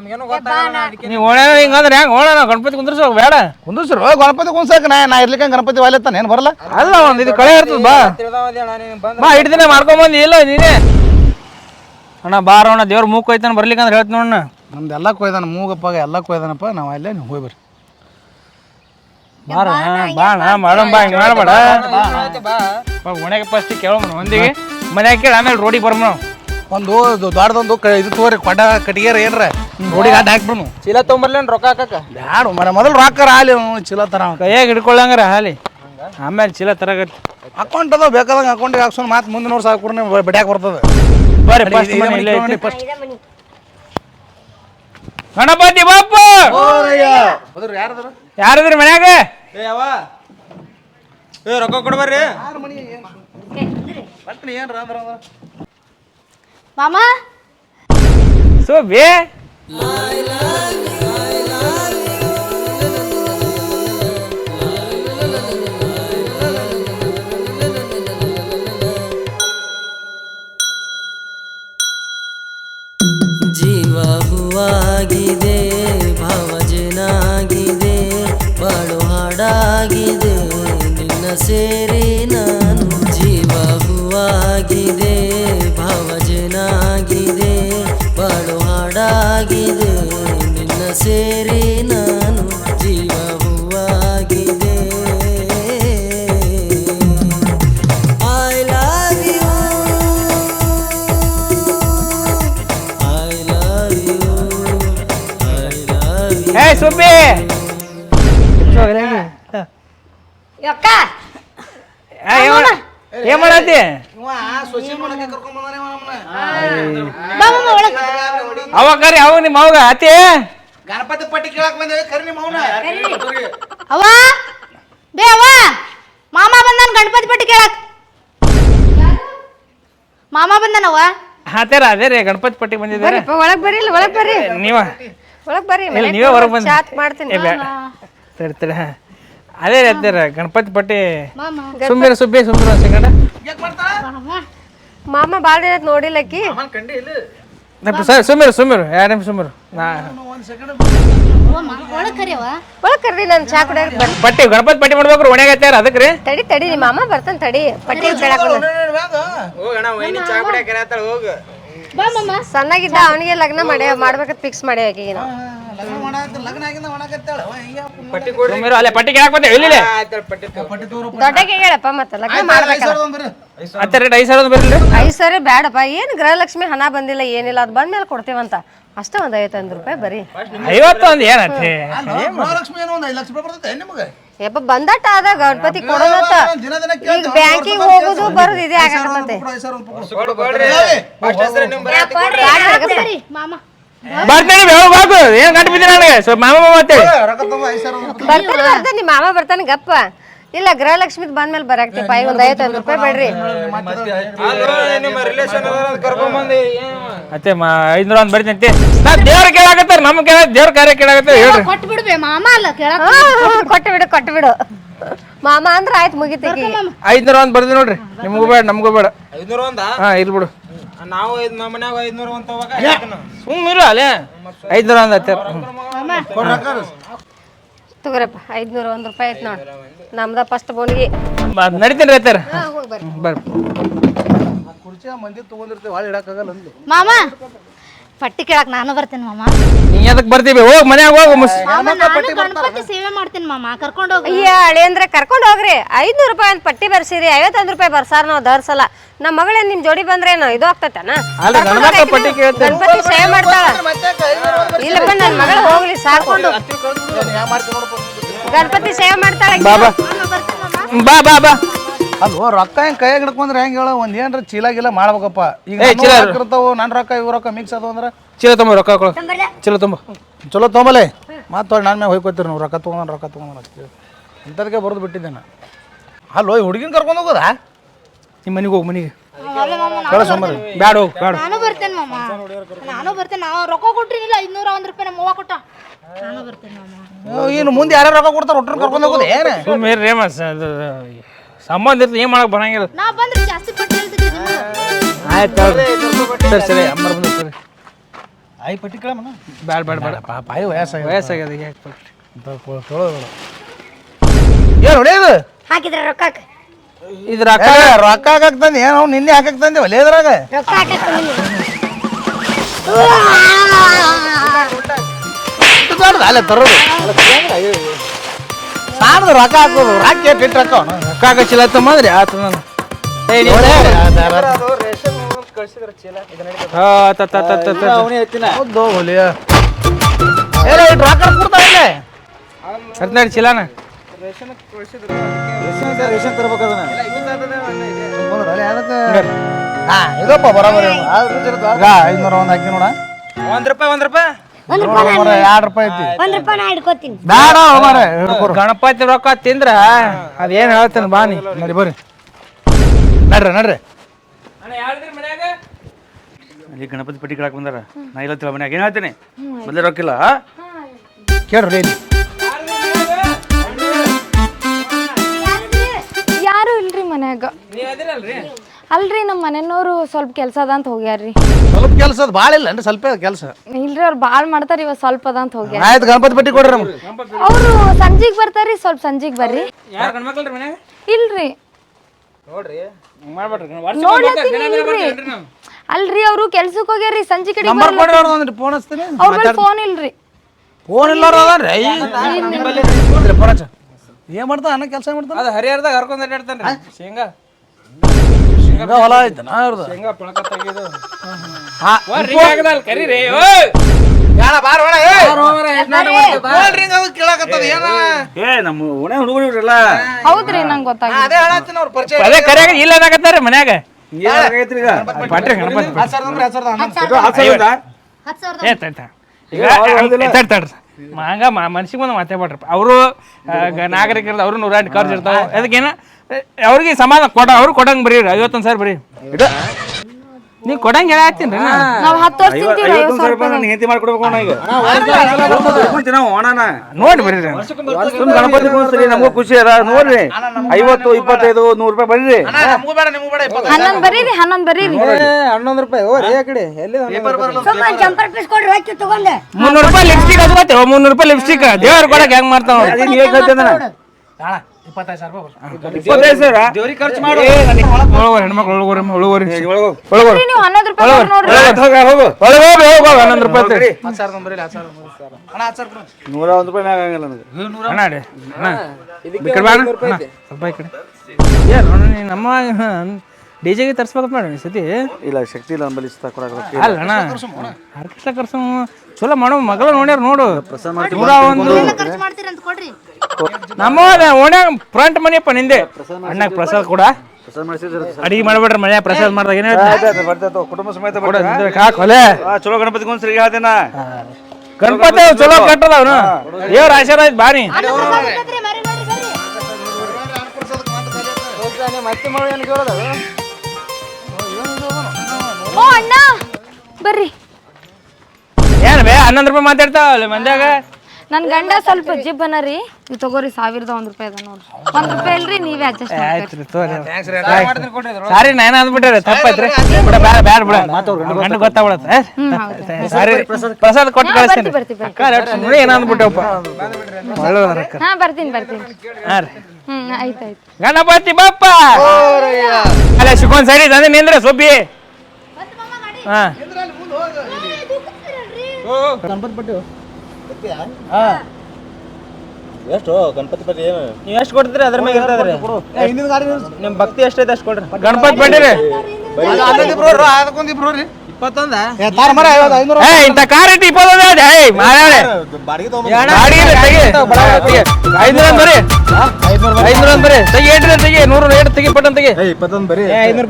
[SPEAKER 4] ನೀವು ಓಣ ಹಿಂಗಂದ್ರೆ ಹೆಂಗ್ ಓಣ ಗಣಪತಿ ಕುಂದ್ರಸೋ ಬೇಡ.
[SPEAKER 5] ಕುಂದ್ರಸ್ರು. ಗಣಪತಿ ಕುಂದ್ಸಕ್ ನಾ ನಾ ಇರ್ಲಿಕ್ಕೆ ಗಣಪತಿ ವಾಲೆತ್ತಾನ ಏನು ಬರಲ್ಲ?
[SPEAKER 4] ಅಲ್ಲ ಒಂದು ಇದು ಕಳೆ ಇರ್ತದ ಬಾ. ಬಾ ಹಿಡ್ದಿನ ದಿನ ಮಾಡ್ಕೊಂಬಂದಿ ಇಲ್ಲ ನೀನೇ. ಅಣ್ಣ ಬಾರ ಅಣ್ಣ ದೇವ್ರ ಮೂಗ್ ಕೊಯ್ತಾನೆ ಬರ್ಲಿಕ್ಕೆ ಅಂದ್ರೆ ಹೇಳ್ತೀನಿ ನೋಡಣ್ಣ
[SPEAKER 5] ನಮ್ದು ಎಲ್ಲ ಕೊಯ್ದಾನ ಮೂಗಪ್ಪಾಗ ಎಲ್ಲ ಕೊಯ್ದಾನಪ್ಪ ನಾವು ಅಲ್ಲೇ ನೀವು ಹೋಗಿ ಬರ್ರಿ
[SPEAKER 4] ಬಾರ ಬಾಣ ಮಾಡಮ್ ಬಾ ಹಿಂಗೆ ಮಾಡಬೇಡ ಬಾ ಒಣಗೆ ಫಸ್ಟ್ ಕೇಳೋಣ ಒಂದಿಗೆ ಮನ್ಯಾಗ ಕೇಳಿ ಆಮೇಲೆ ರೋಡಿಗೆ ಬರ್ಮ ನಾವು
[SPEAKER 5] ಒಂದು ದೊಡ್ಡದೊಂದು ಕ ಇದು ತಗೋರಿ ಕೊಡ ಕಟ್ಟಿಗೆರ ಏನ್ರ ರೋಡಿಗೆ ಅಡ್ಡ ಹಾಕ್ಬಿಡ್ನು
[SPEAKER 2] ಚೀಲ ತೊಗೊಂಬರ್ಲೇನ್ ರೊಕ್ಕ ಹಾಕಕ್ಕ
[SPEAKER 5] ಬ್ಯಾಡು ಮನೆ ಮೊದಲು ರೊಕ್ಕ ಆಲಿ ಅವ್ನು ಚೀಲ ತರ
[SPEAKER 4] ಕೈಯಾಗ ಹಿಡ್ಕೊಳ್ಳಂಗಾರ ಹಾಲಿ ಆಮೇಲೆ ಚೀಲ ತರಗತ್ತಿ
[SPEAKER 5] ಅಕೌಂಟ್ ಅದಾವ ಬೇಕಾದಂಗೆ ಅಕೌಂಟಿಗೆ ಹಾಕ್ಸೋಣ ಮತ್ತೆ ಮುಂದಿನ ವರ್ಷ ಹಾಕ್ಬಿಡ್ನೆ ಬಡ್ಯಾಕ ಬರ್ತದೆ
[SPEAKER 4] ಬರ್ರಿ
[SPEAKER 5] ನಡಿ,
[SPEAKER 4] ಫಸ್ಟ್
[SPEAKER 5] ಇದೇ
[SPEAKER 4] ಮನೆ
[SPEAKER 5] ಮನೆ
[SPEAKER 4] ಇಲ್ಲೇ
[SPEAKER 5] ತಗೊಂಡಿ
[SPEAKER 4] ಐತಿ
[SPEAKER 5] first.
[SPEAKER 1] ಇದೇ ಮನೆ
[SPEAKER 4] ಗಣಪತಿ ಬಾಪ ಯಾರದ್ರಿ ಮನ್ಯಾಗ
[SPEAKER 2] ಏ ಯಾವ ಏ ರೊಕ್ಕ ಕೊಡ್ಬರ್ರಿ
[SPEAKER 1] ಮಾಮ
[SPEAKER 4] ಸೊ ಬೇ
[SPEAKER 6] ಸೇರಿ ನಾನು ಜೀವವಾಗಿದೆ ಭಾವಜನಾಗಿದೆ ಬಾಳು ಹಾಡಾಗಿದೆ ನಿನ್ನ ಸೇರಿ ನಾನು ಜೀವವಾಗಿದೆ I love
[SPEAKER 1] you
[SPEAKER 4] I love
[SPEAKER 5] you I love you ಏ ಸುಬ್ಬಿ. ಹೋಗ್ರೇನ
[SPEAKER 1] ಯಕ್ಕ ಮಾಮ ಮಾಡತ್ತಿ?
[SPEAKER 4] ಅವ ಕರಿ ಅವ ನಿಮ್ಮ ಅವಾಗ ಅತಿ
[SPEAKER 5] ಗಣಪತಿ ಪಟ್ಟಿ ಕೇಳಕ್ ಬಂದೆ ಕರಿ ನಿಮ್ಮ ಅವನ.
[SPEAKER 1] ಅವ್ವ ಬೇ ಅವ್ವ ಮಾಮ ಬಂದಾನ ಗಣಪತಿ ಪಟ್ಟಿ ಕೇಳಕ್. ಮಾಮ ಬಂದಾನವ್ವ?
[SPEAKER 4] ಹಾತೇರ ಅದೇ ರೀ ಗಣಪತಿ ಪಟ್ಟಿ ಬಂದಿದ್ದಾರೆ
[SPEAKER 7] ಒಳಗ್ ಬರ್ರಿ ಇಲ್ಲಿ ಒಳಗ್ ಬರ್ರಿ.
[SPEAKER 4] ನೀವ.
[SPEAKER 7] ಒಳಗ್ ಬರ್ರಿ
[SPEAKER 4] ನೀವೇ ಹೊರಗೆ ಬಂದ್
[SPEAKER 7] ಮಾಡ್ತೀನಿ.
[SPEAKER 4] ತಡಿ ತಡಿ ಹಾ. ಅದೇ ರೀ ಗಣಪತಿ ಪಟ್ಟಿ.
[SPEAKER 1] ಸುಮ್ಮನೆ
[SPEAKER 4] ಸುಮ್ಮಿರ ಸುಬ್ಬಿ ಸುಮ್ಮನೆ ಸೆಕೆಂಡ್
[SPEAKER 7] ಮಾಮ ಬಾಳ ದಿನ ನೋಡಿಲ್ಲ ನೋಡಿಲ್ಲಕ್ಕಿ
[SPEAKER 4] ಸರ್ ಸುಮ್ಮಿರು ಸುಮ್ಮಿರು ಎರಡು ನಿಮಿಷ ಸುಮ್ಮಿರು ನಾ
[SPEAKER 1] ಒಳಗ್
[SPEAKER 7] ಕರ್ದಿ ನಾನು ಚಾ ಕುಡಿಯಕ್ ಬರ್
[SPEAKER 4] ಪಟ್ಟಿ ಗಣಪತಿ ಪಟ್ಟಿ ಮಾಡ್ಬೇಕ್ರಿ ಒಣಗ ಐತಾರ ಅದಕ್ಕೆ ರೀ
[SPEAKER 7] ತಡಿ ತಡಿ ನಿಮ್ಮ ಮಾಮ ಬರ್ತಾನೆ ತಡಿ. ಪಟ್ಟಿ ಕೇಳಕ್
[SPEAKER 1] ಬಾ ಮಾಮ.
[SPEAKER 7] ಸಣ್ಣಗಿದ್ದ ಅವನಿಗೆ ಲಗ್ನ ಮಾಡಿ ಮಾಡ್ಬೇಕಂತ ಫಿಕ್ಸ್ ಮಾಡಿ ಆಕಿಗೆ ನಾವು
[SPEAKER 4] ಅಲ್ಲೇ ಪಟ್ಟಿ ಕೇಳಕ್ ಬಂದೆ ಇಲ್ಲಿ
[SPEAKER 5] ಪಟ್ಟಿ ತೋರು
[SPEAKER 7] ದೊಡ್ಡಗೆ ಹೇಳಪ್ಪ ಮತ್ತ ಲಗ್ನ ಮಾಡ್ಬೇಕಲ್ಲ.
[SPEAKER 4] ಹತ್ತ ರೇಟ್ ಐದು ಸಾವಿರ. ಬರ್ರಿ
[SPEAKER 7] ಐದು ಸರಿ ಬೇಡಪ್ಪ ಏನ್ ಗೃಹಲಕ್ಷ್ಮಿ ಹಣ ಬಂದಿಲ್ಲ ಏನಿಲ್ಲ ಅದ್ ಬಂದ್ಮೇಲೆ ಕೊಡ್ತೇವಂತ. ಅಷ್ಟ ಒಂದ್ ಐವತ್ತೊಂದು ರೂಪಾಯಿ ಬರೀ.
[SPEAKER 4] ಐವತ್ತೊಂದು
[SPEAKER 5] ಏನತ್ತೆ ಏನೋ ಒಂದ್ ಐದು ಲಕ್ಷ ರೂಪಾಯಿ ಬರ್ತೈತೆ ನಿಮಗೆ?
[SPEAKER 7] ಯಪ್ಪ ಬಂದಟ ಆದ ಗಣಪತಿ
[SPEAKER 5] ದಿನ
[SPEAKER 7] ಈಗ ಬ್ಯಾಂಕಿಗೆ ಹೋಗುದು ಬರೋದು ಇದೇ ಆಗತ್ತೆ?
[SPEAKER 1] ಮಾಮ.
[SPEAKER 4] ಬರ್ತೀನಿ ಯಾವಾಗ ಬಾಕು ಏನು ಗಂಟು ಬಿದ್ದಿ ನನಗೆ ಸ್ವಲ್ಪ ಮಾಮ ಮಾಮ ಅಂತೇಳಿ.
[SPEAKER 7] ಬರ್ತಾನೆ ಬರ್ತಾನೆ ನಿಮ್ಮ ಮಾಮ ಬರ್ತಾನೆ ಗಪ್ಪ. ಇಲ್ಲ ಗೃಹಲಕ್ಷ್ಮಿದ್ ಬಂದ್ಮೇಲೆ ಬರಾಕ್ತಿಪ್ಪ ಈಗ ಒಂದ್ ಐವತ್ತೊಂದು ರೂಪಾಯಿ ಬೇಡ್ರಿ.
[SPEAKER 4] ಅತ್ತೆ ಮಾ ಐದ್ನೂರ ಒಂದ್ ಬರ್ತೀನಿ ಅಂತೆ ನಾ ದೇವ್ರ ಕೇಳಾಕತ್ತಾರ ನಮ್ ಕೇಳ ದೇವ್ರ ಕಾರ್ಯ ಕೇಳಾಕತ್ತಾರ ಹೇಳ್ರಿ.
[SPEAKER 1] ಕೊಟ್ಟು ಬಿಡ್ಬೇ ಮಾಮ ಅಲ್ಲ ಕೇಳಕ್
[SPEAKER 7] ಕೊಟ್ಟು ಬಿಡು ಕೊಟ್ಟು ಬಿಡು. ಮಾಮ ಅಂದ್ರ ಆಯ್ತು ಮುಗಿತೀಗಿ
[SPEAKER 4] ಐದ್ನೂರ ಒಂದ್ ಬರ್ದಿ ನೋಡ್ರಿ. ನಿಮ್ಗೂ ಬೇಡ ನಮ್ಗೂ ಬೇಡ.
[SPEAKER 2] ಐದ್ನೂರ ಒಂದ?
[SPEAKER 4] ಹಾ ಇರ್ಲಿ ಬಿಡು.
[SPEAKER 2] ನಾವು ಐದು ನಮ್ಮ ಮನ್ಯಾಗ ಐದ್ನೂರು ಅಂತ
[SPEAKER 4] ಸುಮ್ಮಿರು ಅಲ್ಲೇ. ಐದ್ನೂರ ಒಂದು ಹತ್ತಿರ
[SPEAKER 7] ತಗೋರಪ್ಪ ಐದ್ನೂರ ಒಂದು ರೂಪಾಯಿ ಐತ್ ನೋಡಿ. ನಮ್ದ ಫಸ್ಟ್ ಬೋನ್ಗಿ
[SPEAKER 4] ನಡಿತೀನಿ ರೈತರ ಬರ್ರಿ.
[SPEAKER 5] ಕುರ್ಚಿ ಮಂದಿ ತಗೊಂಡಿರ್ತೀವಿ ಹಾಳು ಇಡಕ್ಕಾಗಲ್ಲ ಅಂದು
[SPEAKER 1] ಮಾಮ. ಪಟ್ಟಿ ಕೇಳಕ್ ನಾನು ಬರ್ತೇನೆ ಮಾಮ.
[SPEAKER 4] ನೀ ಅದಕ್ಕೆ ಬರ್ತೀವಿ? ಹೋಗ್ ಮನ್ಯಾಗ ಹೋಗು ಮುಸ್
[SPEAKER 1] ಮಾಮ ನಾನು ಗಣಪತಿ ಸೇವೆ ಮಾಡ್ತೀನಿ ಮಾಮ ಕರ್ಕೊಂಡು ಹೋಗಿ
[SPEAKER 7] ಅಯ್ಯ ಅಳಿ ಅಂದ್ರೆ ಕರ್ಕೊಂಡ್ ಹೋಗ್ರಿ. ಐದ್ನೂರು ರೂಪಾಯಿ ಅಂತ ಪಟ್ಟಿ ಬರ್ಸಿರಿ ಐವತ್ತೊಂದು ರೂಪಾಯಿ ಬರ್ಸಾರ ನಾವು ದರ್ಸಲ್ಲ ಸಲ. ನಮ್ಮ ಮಗಳೇ ನಿಮ್ ಜೋಡಿ ಬಂದ್ರೇನು ಇದು ಆಗ್ತತನ?
[SPEAKER 4] ಅಲ್ಲ ನನ್ನ ಪಟ್ಟಿ ಕೇಳ್ತೇನೆ.
[SPEAKER 7] ಗಣಪತಿ ಸೇವೆ ಮಾಡ್ತಾಳ. ಇಲ್ಲಪ್ಪ ನನ್ ಮಗಳು ಹೋಗ್ಲಿ ಸಾಕೊಂಡು ಗಣಪತಿ ಸೇವೆ ಮಾಡ್ತಾಳ.
[SPEAKER 4] ಬಾ ಬಾ ಬಾ ಬಾ.
[SPEAKER 5] ಅಲ್ವೋ ರೊಕ್ಕ ಹೆಂಗ್ ಕೈಯಾಗ ಹಿಡ್ಕೊಂಡ್ರೆ ಹೆಂಗ್ ಹೇಳ? ಒಂದ್ ಏನ್ರ ಚೀಲ ಗೀಲ ಮಾಡ್ಬೇಕಪ್ಪ. ಈಗ
[SPEAKER 4] ಏ,
[SPEAKER 5] ನನ್ನೂ
[SPEAKER 4] ಚೀಲ
[SPEAKER 5] ರೊಕ್ಕ ಇರ್ತಾವು ನನ್ನ ರೊಕ್ಕ ಇವ್ ರೊಕ್ಕ ಮಿಕ್ಸ್ ಅದು ಅಂದ್ರ?
[SPEAKER 4] ಚೀಲ ತುಂಬ ರೊಕ್ಕ ಕೊಡು ಚೀಲ ತುಂಬ
[SPEAKER 5] ಚಲೋ ತೊಂಬಲೆ ಮತ್ತೆ ನನ್ನ ಮ್ಯಾಗ ಹೋಯ್ಕೋತೀರಿ ನೀವು. ರೊಕ್ಕ ತೊಗೊಂಡ್ ರೊಕ್ಕ ತೊಗೊಂಡ್ ಅಂತೇಳಿ ಇಂಥದಕ್ಕೆ ಬರೆದು ಬಿಟ್ಟಿದ್ದೆ ನಾ ಅಲ್ಲೋ ಹುಡುಗಿನ ಕರ್ಕೊಂಡು ಹೋಗೋದಾ?
[SPEAKER 4] ನಿಮ್ಮ ಮನೆಗೆ ಹೋಗಿ ಮನೆಗೆ.
[SPEAKER 1] ಅಲ್ಲ ಮಾಮ
[SPEAKER 5] ಕಳಿಸ್ಕೊಂಬರ್ರಿ
[SPEAKER 4] ಬ್ಯಾಡ ಹೋಗಿ ಬ್ಯಾಡ
[SPEAKER 1] ನಾನು ಬರ್ತೇನೆ ಮಾಮ. ನಾನು ಬರ್ತೇನೆ. ನಾವು ರೊಕ್ಕ ಕೊಟ್ರಿನಿಲ್ಲ ಐದ್ನೂರ ಒಂದ್ ರೂಪಾಯಿ ನಮ್ಮ ಅವ್ವ ಕೊಟ್ಟ. ನಾನು ಬರ್ತೇನೆ ಮಾಮ.
[SPEAKER 5] ಇನ್ನು ಮುಂದೆ ಯಾರು ರೊಕ್ಕ ಕೊಡ್ತಾರೆ ಒಟ್ಟರು ಕರ್ಕೊಂಡು ಹೋಗೋದು ಏನು?
[SPEAKER 4] ಸುಮ್ಮನೆ ರೇಮಸ್ ಅದು ಸಂಬಂಧ ಇರ್ತದೆ ಏನು ಮಾಡಕ್ ಬರಂಗಿಲ್ಲ.
[SPEAKER 1] ನಾ ಬಂದ್ರೆ ಜಾಸ್ತಿ ಪಟ್ಟಿ ಹೇಳ್ತಿದ್ದೆ ನಿಮ್ಗೆ.
[SPEAKER 4] ಆಯ್ತು ಸರಿ ಸರಿ ಅಮ್ಮರ್ ಬಂದ ಸರಿ.
[SPEAKER 5] ಆಯ್ ಪಟ್ಟಿ ಕೇಳಮ್ಮನ
[SPEAKER 4] ಬ್ಯಾಡ ಬ್ಯಾಡ ಬೇಡ
[SPEAKER 5] ಪಾಪ ಆಯ್ ವಯಸ್ಸಾಗ
[SPEAKER 4] ವಯಸ್ಸಾಗ್ಯದ ಈಗ ಯಾಕೆ ಪಟ್ಟಿ?
[SPEAKER 5] ಏನು ಹೊಡೆಯೋದು
[SPEAKER 1] ಹಾಕಿದ್ರೆ ರೊಕ್ಕಕ್ಕೆ
[SPEAKER 4] ಇದ್ರ ಅಕ್ಕ
[SPEAKER 5] ರೊಕ್ಕ ಹಾಕಕ್ ತಂದೆ ಏನೋ ನಿನ್ನೆ ಹಾಕಕ್ ತಂದೆ ಒಲೆ ಇದ್ರಾಗ
[SPEAKER 1] ರೊಕ್ಕ ಹಾಕಕ್ಕೆ
[SPEAKER 5] ಅಲ್ಲೇ ತರೋದು. ಸಾಣದ ರೊಕ್ಕ ಹಾಕೋದು ರಾಕೆಟ್ ಇಟ್ಟು ರೊಕ್ಕ
[SPEAKER 4] ಅಕ್ಕ ಅಕ್ಕ ಚೀಲ ತಮ್ಮ ಆತ ನಾನು. ಏ ನೀ ಆ.
[SPEAKER 5] ಹೌದು ಇಟ್ಟು ರೊಕ್ಕ ಇಲ್ಲ
[SPEAKER 4] ಚೀಲನ
[SPEAKER 5] ಹಾ ಇದಪ್ಪ ಬರೋಬರಿ ಐದ್ನೂರ ಒಂದು ಹಾಕಿ ನೋಡ.
[SPEAKER 2] ಒಂದ್ ರೂಪಾಯಿ ಒಂದ್ ರೂಪಾಯಿ?
[SPEAKER 5] ಎರಡು ರೂಪಾಯಿ ಐತಿ.
[SPEAKER 1] ಒಂದ್ ರೂಪಾಯಿ ನಾ ಹಿಡ್ಕೋತೀನಿ.
[SPEAKER 5] ಬೇಡ ಮಾರ ಹಿಡ್ಕೊರು
[SPEAKER 4] ಗಣಪತಿ ರೊಕ್ಕ ತಿಂದ್ರ ಅದೇನ್ ಹೇಳ್ತೇನೆ ಬಾ ನೀ.
[SPEAKER 5] ನಡಿ ಬರ್ರಿ. ನಡ್ರಿ ನಡ್ರಿ.
[SPEAKER 3] ಅಲ್ಲಿ ಗಣಪತಿ ಪಟ್ಟಿ ಕಡಕ್ ಬಂದಾರ. ನಾ ಇಲ್ಲ ತಿಳ ಮನ್ಯಾಗ. ಏನ್ ಹೇಳ್ತೀನಿ? ಮೊದಲೇ ರೊಕ್ಕಿಲ್ಲ
[SPEAKER 5] ಕೇಳ್ರಿ ಇಲ್ಲಿ.
[SPEAKER 8] ಯಾರು ಇಲ್ರಿ ಮನ್ಯಾಗ? ಅಲ್ರಿ ನಮ್ಮ ಮನೆಯವ್ರು ಸ್ವಲ್ಪ ಕೆಲಸ ಅದ ಅಂತ ಹೋಗ್ಯಾರ್ರಿ.
[SPEAKER 5] ಸ್ವಲ್ಪ ಕೆಲಸ ಅದು ಭಾಳ ಇಲ್ಲ ಅಂದ್ರೆ ಸ್ವಲ್ಪ ಕೆಲಸ.
[SPEAKER 8] ಇಲ್ರಿ ಅವ್ರು ಭಾಳ ಮಾಡ್ತಾರ ಇವ ಸ್ವಲ್ಪ ಅದ ಅಂತ ಹೋಗ್ಯಾರ.
[SPEAKER 5] ಆಯ್ತು ಗಣಪತಿ ಪಟ್ಟಿ ಕೊಡ್ರಿ ನಮ್ಗೆ.
[SPEAKER 8] ಅವರು ಸಂಜೆಗ್ ಬರ್ತಾರ್ರಿ ಸ್ವಲ್ಪ ಸಂಜೆಗ್ ಬರ್ರಿ.
[SPEAKER 4] ಯಾರು ಗಂಡ್ಮಕ್ಳ್ರಿ ಮನೆ?
[SPEAKER 8] ಇಲ್ರಿ.
[SPEAKER 4] ನೋಡ್ರಿ ಮಾಡ್ಬೇಡ್ರಿ.
[SPEAKER 8] ನೋಡ್ಲತ್ತೀನಿ ಇಲ್ರಿ. ಅಲ್ರಿ ಅವರು ಕೆಲ್ಸಕ್ಕೆ ಹೋಗ್ಯಾರ್ರಿ ಸಂಜೆ ಕಡೆ
[SPEAKER 5] ನಂಬರ್ ಕೊಡ್ರಿ ಫೋನ್ ಹಚ್ತೀನಿ.
[SPEAKER 8] ಅವ್ರ ಬಳಿ ಫೋನ್ ಇಲ್ರಿ.
[SPEAKER 5] ಫೋನ್ ಇಲ್ಲ ಅದಾನ್ರಿ ಏನ್ ಮಾಡ್ತಾ ಅನ್ನ ಕೆಲಸ ಮಾಡ್ತಾನೆ
[SPEAKER 4] ಅದು ಹರಿಹರದಾಗ ಹರ್ಕೊಂಡ್ ಅಡ್ಡಾಡ್ತಾನೆ ಶೇಂಗಾ.
[SPEAKER 5] ಹಿಂಗ ಹೊಲ ಐತನ ಅವ್ರದ್ದು
[SPEAKER 2] ಶೇಂಗಾ ಪಳಕ ತೆಗೆದು.
[SPEAKER 4] ಕರೀರಿ.
[SPEAKER 5] ಕೇಳಕತ್ತದ ಏನ?
[SPEAKER 3] ಏ ನಮ್ಮ ಓಣೆ ಹುಡುಗರು ಇವ್ರೆಲ್ಲ.
[SPEAKER 8] ಹೌದ್ರಿ ನಂಗೆ ಗೊತ್ತಾಗಿಲ್ಲ
[SPEAKER 5] ಅದೇ ಹೇಳತ್ತೀನಿ ಅವ್ರ ಪರಿಚಯ
[SPEAKER 4] ಅದೇ ಕರಿಯಾಗ ಇಲ್ಲ ಅನ್ನಕತ್ತಾರ ಮನ್ಯಾಗ.
[SPEAKER 3] ಏನಾಗೈತ್ರಿ ಈಗ?
[SPEAKER 4] ಪಟ್ರಿ ಗಣಪತಿ
[SPEAKER 5] ಹತ್ತು ಸಾವಿರದ ಅಂದ್ರೆ ಹತ್ತು ಸಾವಿರದ ಹನ್ನೊಂದು
[SPEAKER 3] ಇದು ಹತ್ತು ಸಾವಿರದ?
[SPEAKER 1] ಹತ್ತು ಸಾವಿರದ
[SPEAKER 4] ಏ ತಡ್ ತಡ್. ಈಗ ತಡ್ ತಡ್ರಿ ಹಂಗ ಮನ್ಸಿಗೆ ಬಂದು ಮಾತಾಡ್ರಿ ಅವರು ನಾಗರಿಕರದ ಅವರು ನೂರಾಂಟು ಖರ್ಚು ಇರ್ತಾವ. ಅದಕ್ಕೇನ? ಅವ್ರಿಗೆ ಸಮಾಧಾನ ಕೊಡ ಅವ್ರು ಕೊಡಂಗ್ ಬರೀ ಐವತ್ತೊಂದು ಸಾವಿರ ಬರೀ ನೀವು ಕೊಡಂಗ್ ಹೇಳತ್ತೀನಿ
[SPEAKER 8] ನಾವು ಹತ್ತು ವರ್ಷ
[SPEAKER 3] ಐವತ್ತು
[SPEAKER 8] ತಿಂತೀವಿ
[SPEAKER 3] ಸಾವಿರ ರೂಪಾಯಿ ನಾನು ಹೆಂಡತಿ ಮಾಡ್ಕೊಡ್ಬೇಕು ಅಣ್ಣ ಈಗ. ನಾವು ಅಣ್ಣನ.
[SPEAKER 4] ನೋಡಿ ಬರ್ರಿ
[SPEAKER 3] ಸುಮ್ ಗಣಪತಿ ಕೂರಿಸ್ರಿ ನಮಗೂ ಖುಷಿ ಅದ. ನೋಡ್ರಿ ಐವತ್ತು ಇಪ್ಪತ್ತೈದು ನೂರು ರೂಪಾಯಿ ಬರ್ರಿ
[SPEAKER 5] ನಮಗೂ ಬೇಡ ನಿಮಗೂ ಬೇಡ ಇಪ್ಪತ್ತು
[SPEAKER 8] ಹನ್ನೊಂದು ಬರೀರಿ ಹನ್ನೊಂದು ಬರೀರಿ.
[SPEAKER 2] ಹನ್ನೊಂದು ರೂಪಾಯಿ. ಓ ರೇ ಕಡೆ ಎಲ್ಲಿ
[SPEAKER 4] ಮುನ್ನೂರು ರೂಪಾಯಿ ಲಿಪ್ಸ್ಟಿಕ್ ಅದು ಮುನ್ನೂರು ರೂಪಾಯಿ ಲಿಪ್ಸ್ಟಿಕ್ ದೇವ್ರ ಕೊಡಕ್ ಹೆಂಗ್ ಮಾಡ್ತಾವ
[SPEAKER 3] ನಾನು?
[SPEAKER 5] ಅಣ್ಣ ಇಪ್ಪತ್ತೈದು ಸಾವಿರ ರೂಪಾಯಿ
[SPEAKER 3] ಇಪ್ಪತ್ತೈದು ಸಾವಿರ?
[SPEAKER 2] ದೇವ್ರಿಗೆ ಖರ್ಚು ಮಾಡು
[SPEAKER 4] ಒಳಗೋರಿ ಹೆಣ್ಮಕ್ಳು ಒಳಗೋರಿ ಒಳಗೋರಿ?
[SPEAKER 8] ನೀವು ಹನ್ನೊಂದು ರೂಪಾಯಿ ಕೊಡ್ರಿ ನೋಡ್ರಿ.
[SPEAKER 3] ಒಳಗ್ ಹೋಗು, ಹೋಗು.
[SPEAKER 4] ಒಳಗೋಗಿ ಹೋಗು ಹನ್ನೊಂದು ರೂಪಾಯಿ
[SPEAKER 3] ಹೋಗ್ರಿ.
[SPEAKER 5] ಹತ್ತು ಸಾವಿರದ ಒಂಬರಿ ಹತ್ತು ಸಾವಿರದ ಒಂಬರಿ ಸಾವಿರ. ಅಣ್ಣ ಹತ್ತು ಸಾವಿರ ರೂಪಾಯಿ
[SPEAKER 3] ನೂರ ಒಂದು ರೂಪಾಯಿ ಮ್ಯಾಗ ಆಗಂಗಿಲ್ಲ ನನಗೆ.
[SPEAKER 4] ಅಣ್ಣ ಅಡಿ ಅಣ್ಣ. ಸ್ವಲ್ಪ ಈ ಕಡೆ. ನಮ್ಮ ಡಿ ಜೆಗೆ ತರ್ಸ್ಬೇಕಂತ ಮಾಡಿ ಈ ಸತಿ.
[SPEAKER 3] ಇಲ್ಲ ಶಕ್ತಿ ಇಲ್ಲ ನಂಬಲ್ಲಿ ಸುತ್ತ ಕೊಡಕ್ಕೆ
[SPEAKER 4] ಅಲ್ಲ ಅಣ್ಣ ಆರ್ಕೆಸ್ಟ್ರಾ ಕರ್ಸು ಚಲೋ ಮಾಡೋ ಮಗಳ ನೋಡ್ಯಾರ ನೋಡು. ನೂರ ಒಂದು.
[SPEAKER 1] ಖರ್ಚು ಮಾಡ್ತೀರಿ ಅಂತ ಕೊಡ್ರಿ.
[SPEAKER 4] ನಮ್ಮ ಓಣ್ಯ ಫ್ರಂಟ್ ಮನೆಯಪ್ಪ ನಿಂದೆ. ಅಣ್ಣ ಪ್ರಸಾದ ಕೂಡ. ಅಡಿಗೆ ಮಾಡ್ಬೇಡ್ರಿ ಮನ್ಯಾಗ ಪ್ರಸಾದ ಮಾಡ್ದಾಗ ಏನೇ
[SPEAKER 3] ಕುಟುಂಬ ಸಮೇತ ಆ, ಚಲೋ ಗಣಪತಿ ಕುಂದ್ಸ್ರಿ ಹೇಳ್ತೇನ.
[SPEAKER 4] ಗಣಪತಿ ಚಲೋ ಕಟ್ಟದ ಅವನು ದೇವ್ರ ಆಶೀರ್ವಾದ ಬಾರಿ.
[SPEAKER 2] ಮತ್ತೆ ಮಾಡಿ ಏನು ಕೇಳೋದು?
[SPEAKER 8] ಓ ಅಣ್ಣ! ಬರ್ರಿ.
[SPEAKER 4] ಏನ್ ಬೇ ಹನ್ನೊಂದು ರೂಪಾಯಿ ಮಾತಾಡ್ತಾವಲ್ಲ ಮಂದ್ಯಾಗ?
[SPEAKER 8] ನನ್ ಗಂಡ ಸ್ವಲ್ಪ ಜಿಬ್ ಅನ್ನರಿ ನೀವು ತಗೋರಿ ಸಾವಿರದ ಒಂದ್ ರೂಪಾಯಿ ಅದ ನೋಡ್ರಿ. ಒಂದ್ ರೂಪಾಯಿ ಇಲ್ರಿ ನೀವೇ ಅಡ್ಜಸ್ಟ್ ಮಾಡ್ತೀರಿ
[SPEAKER 4] ಸಾರಿ ನಾ ಏನ ಅಂದ್ಬಿಟ್ರೆ ತಪ್ಪಾಯ್ತ್ರಿ ಬಿಡ ಬ್ಯಾಡ ಬ್ಯಾಡ ಬಿಡ. ಗಂಡ ಗೊತ್ತಾಗ್ಬಿಡತ್ತೆ. ಸಾರಿ. ಪ್ರಸಾದ್ ಕೊಟ್ಟು ಕಳಿಸ್ತೀನಿ.
[SPEAKER 8] ಬರ್ತೀವಿ, ಬರ್ತೀವಿ.
[SPEAKER 4] ಅಕ್ಕ ಏನ ಅಂದ್ಬಿಟ್ಟಪ್ಪ ಒಳ್ಳೆದಾರ ಅಕ್ಕ.
[SPEAKER 8] ಹಾ ಬರ್ತೀನಿ ಬರ್ತೀನಿ.
[SPEAKER 4] ಹಾ ರೀ.
[SPEAKER 8] ಹ್ಮ್ ಆಯ್ತಾಯ್ತು
[SPEAKER 4] ಗಣಪತಿ ಬಾಪ್ಪ! ಅಲ್ಲ ಶಿಕೊಂಡ್ ಸರಿ ತಂದೆ ನಿಂದ್ರೆ ಸೊಬ್ಬಿ. ಹಾ.
[SPEAKER 2] ಎಷ್ಟು ಗಣಪತಿ ಪಟ್ಟಿ ಏನು? ನೀವು ಎಷ್ಟು ಕೊಡ್ತೀರಿ? ಅದ್ರ ಮೇಲೆ ಇರ್ತದ್ರಿ ನಿಮ್ಮ ಭಕ್ತಿ ಎಷ್ಟೈತೆ ಅಷ್ಟು ಕೊಡ್ರಿ.
[SPEAKER 4] ಗಣಪತಿ ಬಂದಿರಿ.
[SPEAKER 5] ಅದಕ್ಕೊಂದಿಬ್ರು ರೀ.
[SPEAKER 2] ಇಪ್ಪತ್ತೊಂದ?
[SPEAKER 4] ಏ ಇಂಥ ಕಾರ್ ಇಟ್ಟು ಇಪ್ಪತ್ತೊಂದು ಅದ ಏಯ್ ಮಾರಾಳೆ
[SPEAKER 2] ಬಾಡಿಗೆ
[SPEAKER 4] ಗಾಡಿ ಇಲ್ಲ, ತೆಗಿ. ಐನೂರ ಒಂದ್ ಬರಿ. ಐನೂರ ಒಂದ್ ಬರಿ. ತೆಗಿ ಏಟ್ರಿ ತೆಗಿ. ನೂರು ಏಟ್ ತೆಗಿ ಪಟ್ಟನ್ ತೆಗಿ.
[SPEAKER 2] ಇಪ್ಪತ್ತೊಂದು ಬರೀ.
[SPEAKER 4] ಐತೆ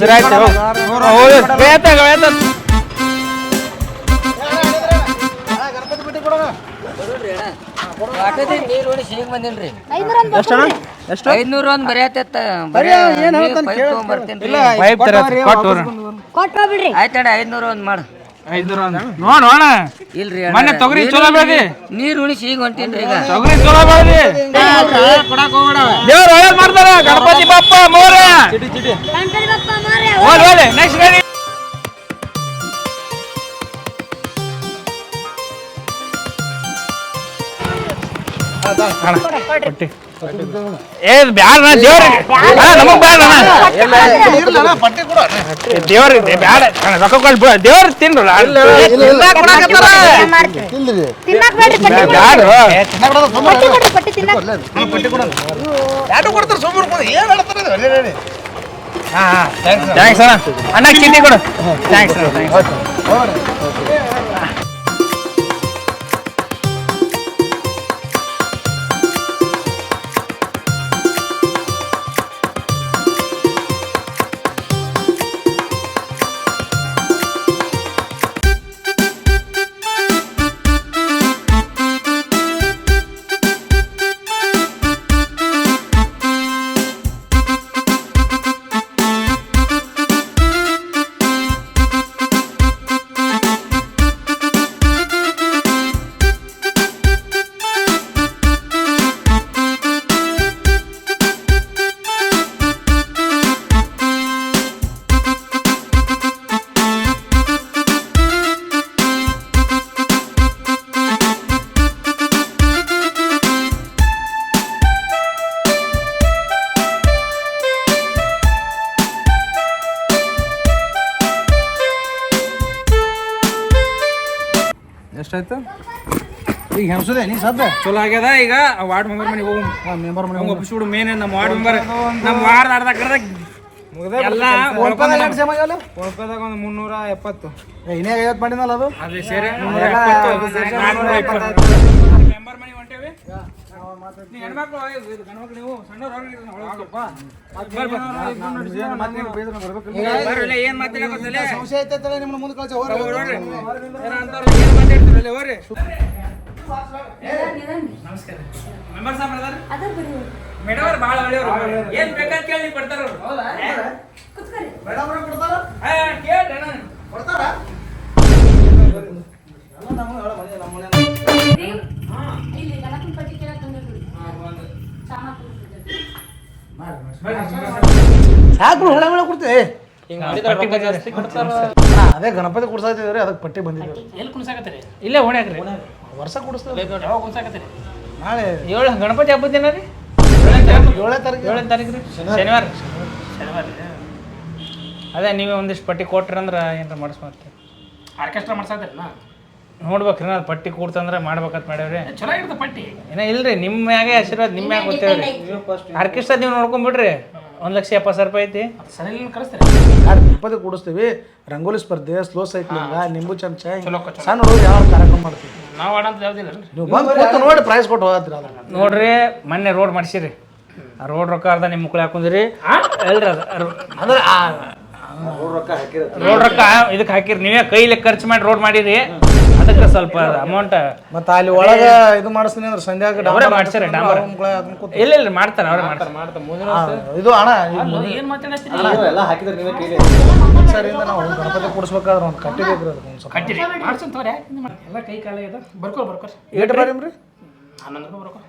[SPEAKER 4] ಸರಿ ಆಯ್ತು. ಹೋಗು.
[SPEAKER 6] ನೀರು ಉಣಿಸಿ ಈಗ ಬಂದೇನ್ರಿ.
[SPEAKER 5] ಎಷ್ಟು?
[SPEAKER 6] ಐದ್ನೂರ ಒಂದ್ ಬರೆಯತ್ತ ಬರ್ತೀನಿ
[SPEAKER 4] ಪೈಪ್ ತರ ಕೊಟ್ಟು
[SPEAKER 6] ಆಯ್ತಣ್ಣ ಐದ್ನೂರ ಒಂದ್ ಮಾಡು
[SPEAKER 4] ನೋಡ್ ನೋಡ
[SPEAKER 6] ಇಲ್ರಿ
[SPEAKER 4] ಮೊನ್ನೆ ತೊಗರಿ ಚಲೋ ಬೆಳ್ದಿ.
[SPEAKER 6] ನೀರ್ ಉಣಿಸಿ ಈಗ ಹೊಂಟೀನ್ರಿ ಈಗ.
[SPEAKER 4] ತೊಗರಿ ಚಲೋ ಬೆಳ್ದಿ. ದೇವ್ರ ಒಳ್ಳೇದ್ ಮಾಡ್ತಾರ. ಗಣಪತಿ ಬಪ್ಪ ಮೋರೆ. ಹೋಲ್ ಹೋಲಿ ನೆಕ್ಸ್ಟ್ ಗಾಡಿ ಏ ಬ್ಯಾಡ ದೇವ್ರಿಗೆ ಅಣ್ಣ, ನಮಗ್ ಬ್ಯಾಡ ಅಣ್ಣ.
[SPEAKER 5] ಪಟ್ಟಿ ಕೊಡು
[SPEAKER 4] ದೇವ್ರಿಗೆ ಬ್ಯಾಡ ಅಣ್ಣ, ರೊಕ್ಕ ಕೊಡ್ ಬಿಡ ದೇವ್ರ ತಿನ್ರಲ್ಲ
[SPEAKER 1] ತಿನ್ನಕ್ ಬೇಡ್ರಿ ಪಟ್ಟಿ
[SPEAKER 4] ಬ್ಯಾಡ
[SPEAKER 1] ಪಟ್ಟಿ ಕೊಡ್ರಿ ಪಟ್ಟಿ ತಿನ್ನಕ್
[SPEAKER 5] ಯಾರು ಕೊಡ್ತಾರೆ ಸುಮ್ಮನೆ ಏನು ಹೇಳ್ತಾರೆ ಇದು? ಅಲ್ಲೇ ಹೇಳಿ.
[SPEAKER 4] ಥ್ಯಾಂಕ್ಸ್ ಅಣ್ಣ ಅಣ್ಣ ಕಿಡ್ನಿ ಕೊಡು ಥ್ಯಾಂಕ್ಸ್ ಥ್ಯಾಂಕ್ಸ್
[SPEAKER 5] ಈಗ ಹೆಂಗಸುದೇ? ನೀ ಸದ್ದ?
[SPEAKER 4] ಚಲೋ ಆಗ್ಯದ? ಈಗ ವಾರ್ಡ್ ಮೆಂಬರ್ ಮನೆಗೆ ಹೋಗು.
[SPEAKER 5] ಮೆಂಬರ್ ಮನೆ
[SPEAKER 4] ಹೋಗಿ. ಒಪ್ಪಿಸ್ಬಿಡು ಮೇನ್ ನಮ್ಮ ವಾರ್ಡ್ ಮೆಂಬರ್. ನಮ್ಮ ವಾರ್ಡ್ ಅರ್ಧ ಕಡ್ದ ಎಲ್ಲ
[SPEAKER 2] ಒಂದು ಮುನ್ನೂರ ಎಪ್ಪತ್ತು.
[SPEAKER 5] ಇನ್ನೇ ಐವತ್ತು ಮಾಡಿದ್ನಲ್ಲ ಅದು?
[SPEAKER 4] ಸೇರಿ ಮೆಂಬರ್ ಮನೆಗೆ ಹೊಂಟೇವಿ? ಏನ್ ಮಾತಾಡಕತ್ತಲೆ?
[SPEAKER 5] ಸಮಸ್ಯೆ ಐತೆ ನಿಮ್ಮನ್ನ ಮುಂದೆ ಕಳ್ಸಿ
[SPEAKER 4] ಏನ್ ಮಾತಾಡ್ತೀರಲ್ಲ, ಹೋಗ್ರಿ. ನಮಸ್ಕಾರ. ಮೆಂಬರ್ ಸಾಹೇಬ್ರು ಅದಾರ? ಮೇಡಮ್ ಅವ್ರು ಭಾಳ ಒಳ್ಳೆಯವ್ರು. ಏನ್ ಬೇಕಾದ್ ಕೇಳಿ ಕೊಡ್ತಾರ ಅವ್ರು. ಹಾ, ಕೇಳ್ರಿ ಅಣ್ಣ.
[SPEAKER 5] ಸಾಕು ಹೊಳೆ ಹೊಳೆ ಕೊಡ್ತೀವಿ
[SPEAKER 4] ಪಟ್ಟಿ.
[SPEAKER 5] ಅದೇ ಗಣಪತಿ ಕುಡ್ಸಾತಿದ್ರಿ ಅದಕ್ಕೆ ಪಟ್ಟಿ ಬಂದಿದ್ವಿ
[SPEAKER 4] ಎಲ್ಲಿ ಕುಣ್ಸಾಕತ್ತೀರಿ? ಇಲ್ಲೇ ಓಣ್ಯಾಕ್ರಿ.
[SPEAKER 5] ವರ್ಷ
[SPEAKER 4] ಯಾವಾಗ ಕುಣ್ಸಾಕತ್ತೀರಿ
[SPEAKER 5] ನಾಳೆ.
[SPEAKER 4] ಏಳು ಗಣಪತಿ ಹಬ್ಬದ ದಿನ ರೀ?
[SPEAKER 5] ಏಳನೇ ತಾರೀಕು.
[SPEAKER 4] ಏಳನೇ ತಾರೀಕು. ರೀ? ಶನಿವಾರ. ಶನಿವಾರ. ರೀ. ಅದೇ ನೀವೇ ಒಂದಿಷ್ಟು ಪಟ್ಟಿ ಕೊಟ್ರಿ ಅಂದ್ರೆ ಏನಾರ ಮಾಡಿಸ್ಮಾಡ್ತೀವಿ ಆರ್ಕೆಸ್ಟ್ರಾ ಮಾಡ್ಸಾಕ್ತೀರಿ ನೋಡ್ಬೇಕ್ರಿ ನಾ ಪಟ್ಟಿ ಕೂಡ್ತಂದ್ರೆ ಮಾಡ್ಬೇಕಂತ ಮಾಡೇವ್ರಿ. ಚಲೋ ಇರ್ತದೆ ಪಟ್ಟಿ. ಏನೋ ಇಲ್ರಿ ನಿಮ್ಮ ಮ್ಯಾಗೆ ಆಶೀರ್ವಾದ ನಿಮ್ಮ ಮ್ಯಾಗ ಗೊತ್ತೇವ್ರಿ. ಆರ್ಕೆಸ್ಟ್ರಾ ನೀವು ನೋಡ್ಕೊಂಬಿಡ್ರಿ ಒಂದು ಲಕ್ಷ ಎಪ್ಪತ್ತು ಸಾವಿರ ರೂಪಾಯಿ ಐತಿ. ಸರಿ ಕಳಿಸ್ತೀರಿ?
[SPEAKER 5] ಗಣಪತಿ ಕೂಡಿಸ್ತೀವಿ ರಂಗೋಲಿ ಸ್ಪರ್ಧೆ ಸ್ಲೋ ಸೈಕ್ಲಿಂಗ್ ನಿಂಬು ಚಮಚ ಸಣ್ಣ ಹುಡುಗರು ಯಾವ ಕಾರ್ಯಕ್ರಮ ಮಾಡ್ತೀವಿ
[SPEAKER 4] ನಾವು ಆಡಂತ ಯಾವ್ದಿಲ್ಲ
[SPEAKER 5] ನೀವು ಬಂದು ಕೂತು ನೋಡಿ ಪ್ರೈಸ್ ಕೊಟ್ಟು ಹೋಗತ್ರಿ ಅದನ್ನ
[SPEAKER 4] ನೋಡ್ರಿ ಮೊನ್ನೆ ರೋಡ್ ಮಾಡಿಸಿರಿ. ಆ ರೋಡ್ ರೊಕ್ಕ ಅರ್ಧ ನಿಮ್ಮ ಮುಕ್ಳು ಹಾಕೊಂಡಿರಿ ಎಲ್ರಿ ಅದು.
[SPEAKER 5] ಅಂದ್ರೆ ಆ
[SPEAKER 4] ರೋಡ್ ರೊಕ್ಕ ಇದಕ್ಕೆ ಹಾಕಿರಿ. ನೀವೇ ಕೈಲಿ ಖರ್ಚು ಮಾಡಿ ರೋಡ್ ಮಾಡಿರಿ. ಅದಕ್ಕೆ ಸ್ವಲ್ಪ ಅಮೌಂಟ್
[SPEAKER 5] ಮತ್ತೆ ಅಲ್ಲಿ ಒಳಗೆ ಇದು ಮಾಡಿಸ್ತೀನಿ ಅಂದ್ರೆ ಸಂಧ್ಯಾಗ
[SPEAKER 4] ಅವರೇ ಮಾಡ್ಸ್ಯಾರ ಡಾಂಬರ್. ಇಲ್ಲ ಇಲ್ಲ ಮಾಡ್ತಾರೆ ಅವ್ರೇ ಮಾಡ್ತಾರೆ
[SPEAKER 5] ಇದು ಅಣ್ಣ
[SPEAKER 4] ಏನ್ ಮಾತಾಡತ್ತೀರಿ?
[SPEAKER 5] ಸರಿಯಿಂದ ನಾವು ಗಣಪತಿ ಕೂಡಿಸ್ಬೇಕಾದ್ರೆ ಒಂದು ಕಟ್ಟಿ ಬೇಕ್ರಿ ಅದಕ್ಕೆ ಒಂದು ಸ್ವಲ್ಪ.
[SPEAKER 4] ಕಟ್ಟಿರಿ. ಮಾಡ್ಸಂತ ತೋರೆ ಎಲ್ಲ ಕೈ ಕಾಲ ಇದೆ. ಬರ್ಕೋ ಬರ್ಕೋ
[SPEAKER 5] ಏಟ್ ಬಾರಿಮ್ರಿ
[SPEAKER 4] ಹನ್ನೊಂದು ರೂಪಾಯಿ ಬರ್ಕೋ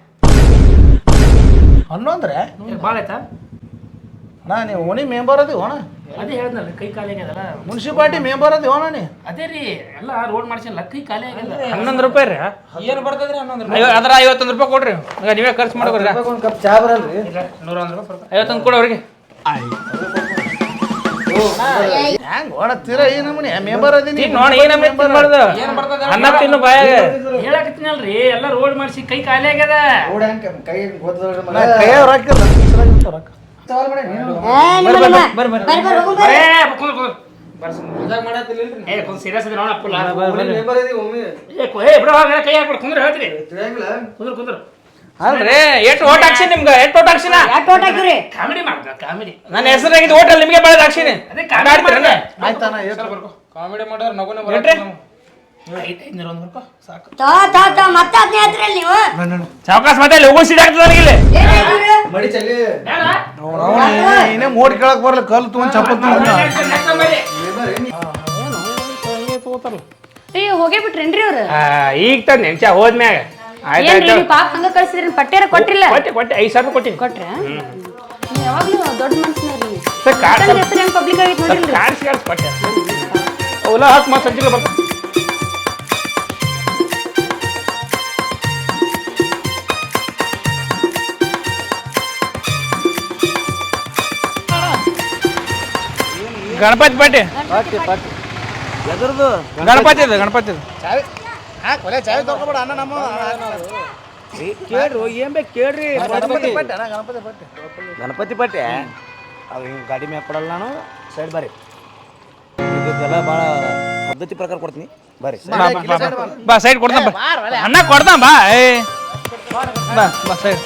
[SPEAKER 5] ಹನ್ನೊಂದ್ರೆ?
[SPEAKER 4] ಭಾಳ ಆಯ್ತಾ?
[SPEAKER 5] ಅಣ್ಣ ನೀವು ಓಣಿ ಮೆಂಬರ್ ಅದೀವಿ ಓಣ?
[SPEAKER 4] ಅದೇ ಹೇಳ್ದಲ್ಲ ಕೈ ಖಾಲಿ ಆಗ್ಯದಲ್ಲ
[SPEAKER 5] ಮುನ್ಸಿಪಾಲ್ಟಿ ಮೆಂಬರ್ ಅದಿ ಓಣ ನೀ?
[SPEAKER 4] ಅದೇ ರೀ ಎಲ್ಲ ರೋಡ್ ಮಾಡ್ಸಿಲ್ಲ ಕೈ ಖಾಲಿ ಆಗ್ಯದ ಹನ್ನೊಂದು ರೂಪಾಯಿ ರೀ. ಏನು ಬರ್ತದ್ರಿ ಹನ್ನೊಂದು ರೂಪಾಯಿ? ಅದ್ರ ಐವತ್ತೊಂದು ರೂಪಾಯಿ ಕೊಡ್ರಿ. ಈಗ ನೀವೇ ಖರ್ಚು ಮಾಡ್ಕೊಡ್ರಿ.
[SPEAKER 5] ಒಂದು ಕಪ್ ಚಾ ಬರಲ್ರಿ?
[SPEAKER 4] ನೂರೊಂದು ರೂಪಾಯಿ ಐವತ್ತೊಂದು ಕೊಡು ಅವ್ರಿಗೆ.
[SPEAKER 5] ಹ್ಯಾಂಗ ಅಣ್ಣ ತೀರ ಈ ನಮೂನಿ? ಮೆಂಬರ್ ಅದೀನಿ
[SPEAKER 4] ನೋಡಿ ಏನ ಮಾಡ್ದು ಅನ್ನ ತಿನ್ನು ಬಾಯಾಗ. ಹೇಳಕತ್ತೀನಲ್ರಿ ಎಲ್ಲ ರೋಡ್ ಮಾಡಿಸಿ ಕೈ ಖಾಲಿ ಆಗ್ಯದ. ಕೈ ರೊಕ್ಕ ಅಲ್ರಿ ಎಷ್ಟು ಓಟ್ ನಿಮ್ಗೆ? ಎಷ್ಟು ಓಟ್ ಹಾಕ್ಸಿನ? ಕಾಮಿಡಿ ಮಾಡ್ದ ಕಾಮಿಡಿ ನನ್ನ ಹೆಸರಾಗಿದ್ದು ಹೋಟೆಲ್ ನಿಮಗೆ ಬೆಳೆದ ಹಾಕ್ಸಿನಿ. ಅದೇ ಕಾಮಿಡಿ
[SPEAKER 5] ಆಯ್ತಾನ
[SPEAKER 2] ಕಾಮಿಡಿ ಮಾಡೋರು ನಗುನ
[SPEAKER 7] ಮತ್ತೆ ನೀವು?
[SPEAKER 4] ಸಾವಕಾಶ ಮತ್ತೆ ಲೋಗೋ ಸೀಟ್ ಆಗ್ತದೆ
[SPEAKER 5] ಮೋಡ್ ಕೇಳಕ್ ಬರ್ಲಿ ಕಲ್ ತಗೊಂಡ್ ಚಪ್ಪಲ್ ತಗೊಂಡ್
[SPEAKER 8] ಏ ಹೋಗೇ ಬಿಟ್ರೇನ್ರಿ ಅವ್ರು?
[SPEAKER 4] ಈಗ ತಂದೆ ನೆನ್ಚ ಹೋದ್ಮ್ಯಾಗ.
[SPEAKER 8] ಪಾಪ ಹಂಗ ಕಳ್ಸಿದ್ರಿ ಪಟ್ಟಿಯಾರ ಕೊಟ್ಟಿಲ್ಲ
[SPEAKER 4] ಕೊಟ್ಟೆ ಕೊಟ್ಟೆ ಐದು ಸಾವಿರ ಕೊಟ್ಟಿನಿ.
[SPEAKER 8] ಕೊಟ್ರೆ? ನೀವು ಯಾವಾಗ್ಲೂ ದೊಡ್ಡ ಹೆಂಗ್ ಪಬ್ಲಿಕ್ ಆಗೈತೆ ನೋಡಿಲ್ರಿ?
[SPEAKER 4] ಕಾಡ್ಸಿ ಕಾಡ್ಸಿ ಕೊಟ್ಟೆ. ಓಲಾ ಹತ್ತು ಮಾತು ಸಂಚಿಗೆ ಬರ್ತ ಗಣಪತಿ ಪಟ್ಟಿ
[SPEAKER 2] ಓಕೆ
[SPEAKER 4] ಗಣಪತಿ ಇದೆ ಗಣಪತಿ ಇದೆ.
[SPEAKER 5] ಕೊಲೆ ಚಾವಿ ತಗೊಂಡ್ಬೇಡ ಅಣ್ಣ ನಮ್ಮ.
[SPEAKER 2] ಕೇಳ್ರಿ ಏನ್ ಬೇಕು ಕೇಳ್ರಿ.
[SPEAKER 5] ಗಣಪತಿ ಪಟ್ಟಿ ಗಣಪತಿ ಪಟ್ಟಿ
[SPEAKER 2] ಗಣಪತಿ ಪಟ್ಟೆ ಅವು ಹಿಂಗೆ ಗಾಡಿ ಮ್ಯಾಗ ಕೊಡಲ್ಲ ನಾನು. ಸೈಡ್ ಬರ್ರಿ ಇದೆಲ್ಲ ಭಾಳ ಪದ್ಧತಿ ಪ್ರಕಾರ ಕೊಡ್ತೀನಿ. ಬರ್ರಿ
[SPEAKER 4] ಬಾ ಸೈಡ್ ಕೊಡ್ತಾನ ಬಾ. ಅಣ್ಣ ಕೊಡ್ತಾನ ಬಾ ಏ. ಬಾ ಬಾ ಸೈಡ್.